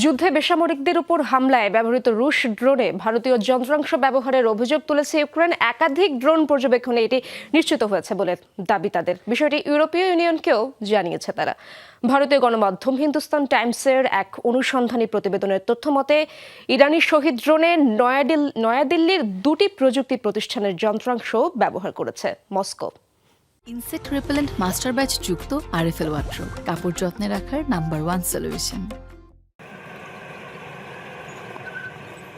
যুদ্ধে বেসামরিকদের উপর হামলায় ব্যবহৃত রুশ ড্রোনে ভারতীয় যন্ত্রাংশ ব্যবহারের অভিযোগ তুলেছে ইউক্রেন। একাধিক ড্রোন পর্যবেক্ষণে এটি নিশ্চিত হয়েছে বলে দাবি তাদের। বিষয়টি ইউরোপীয় ইউনিয়নকেও জানিয়েছে তারা। ভারতীয় গণমাধ্যম হিন্দুস্তান টাইমসের এক অনুসন্ধানী প্রতিবেদনের তথ্য মতে, ইরানি শহীদ ড্রোনে নয়াদিল- নয়াদিল্লির দুটি প্রযুক্তি প্রতিষ্ঠানের যন্ত্রাংশ ব্যবহার করেছে Moscow. Insect repellent master batch যুক্ত আরএফএল ওয়াট্রো কাপড় যত্নে রাখার নাম্বার ওয়ান সলিউশন।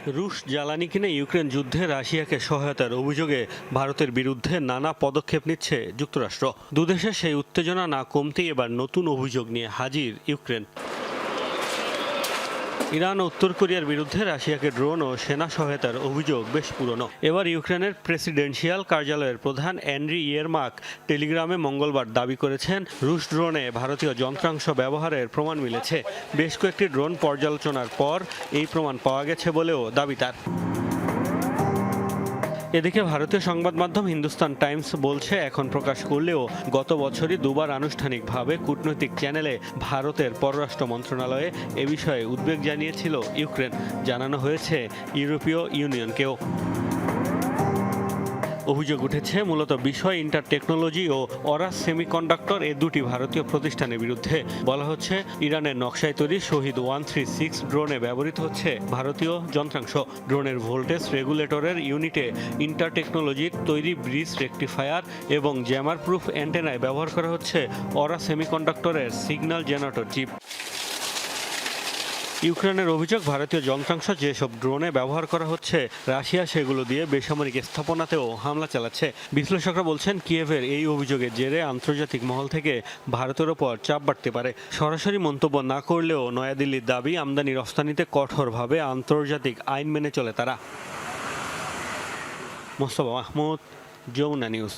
রুশ জ্বালানি কিনে ইউক্রেন যুদ্ধে রাশিয়াকে সহায়তার অভিযোগে ভারতের বিরুদ্ধে নানা পদক্ষেপ নিচ্ছে যুক্তরাষ্ট্র। দুদেশের সেই উত্তেজনা না কমতেই এবার নতুন অভিযোগ নিয়ে হাজির ইউক্রেন। ইরান উত্তর কোরিয়ার বিরুদ্ধে রাশিয়াকে ড্রোন ও সেনা সহায়তার অভিযোগ বেশ পুরনো। এবার ইউক্রেনের প্রেসিডেন্সিয়াল কার্যালয়ের প্রধান অ্যান্ড্রি ইয়েরমাক টেলিগ্রামে মঙ্গলবার দাবি করেছেন, রুশ ড্রোনে ভারতীয় যন্ত্রাংশ ব্যবহারের প্রমাণ মিলেছে। বেশ কয়েকটি ড্রোন পর্যালোচনার পর এই প্রমাণ পাওয়া গেছে বলেও দাবি তার। এদিকে ভারতীয় সংবাদ মাধ্যম হিন্দুস্তান টাইমস বলছে, এখন প্রকাশ করলেও গত বছরই দুবার আনুষ্ঠানিকভাবে কূটনৈতিক চ্যানেলে ভারতের পররাষ্ট্র মন্ত্রণালয়ে এ বিষয়ে উদ্বেগ জানিয়েছিল ইউক্রেন। জানানো হয়েছে, ইউরোপীয় ইউনিয়নকেও। অভিযোগ উঠেছে, মূলত বিষয় ইন্টার টেকনোলজি ও অরাস সেমিকন্ডাক্টর এ দুটি ভারতীয় প্রতিষ্ঠানের বিরুদ্ধে। বলা হচ্ছে, ইরানের নকশায় তৈরি শহীদ ওয়ান থ্রি সিক্স ড্রোনে ব্যবহৃত হচ্ছে ভারতীয় যন্ত্রাংশ। ড্রোনের ভোল্টেজ রেগুলেটরের ইউনিটে ইন্টার টেকনোলজির তৈরি ব্রিজ রেকটিফায়ার এবং জ্যামার প্রুফ অ্যান্টেনায় ব্যবহার করা হচ্ছে অরা সেমিকন্ডাক্টরের সিগন্যাল জেনারেটর চিপ ইউক্রেনের অভিযোগ, ভারতীয় যন্ত্রাংশ যেসব ড্রোনে ব্যবহার করা হচ্ছে, রাশিয়া সেগুলো দিয়ে বেসামরিক স্থাপনাতেও হামলা চালাচ্ছে। বিশ্লেষকরা বলছেন, কিয়েভের এই অভিযোগের জেরে আন্তর্জাতিক মহল থেকে ভারতের ওপর চাপ বাড়তে পারে। সরাসরি মন্তব্য না করলেও নয়াদিল্লির দাবি, আমদানি রফতানিতে কঠোরভাবে আন্তর্জাতিক আইন মেনে চলে তারা। মোস্তফা মাহমুদ, যমুনা নিউজ।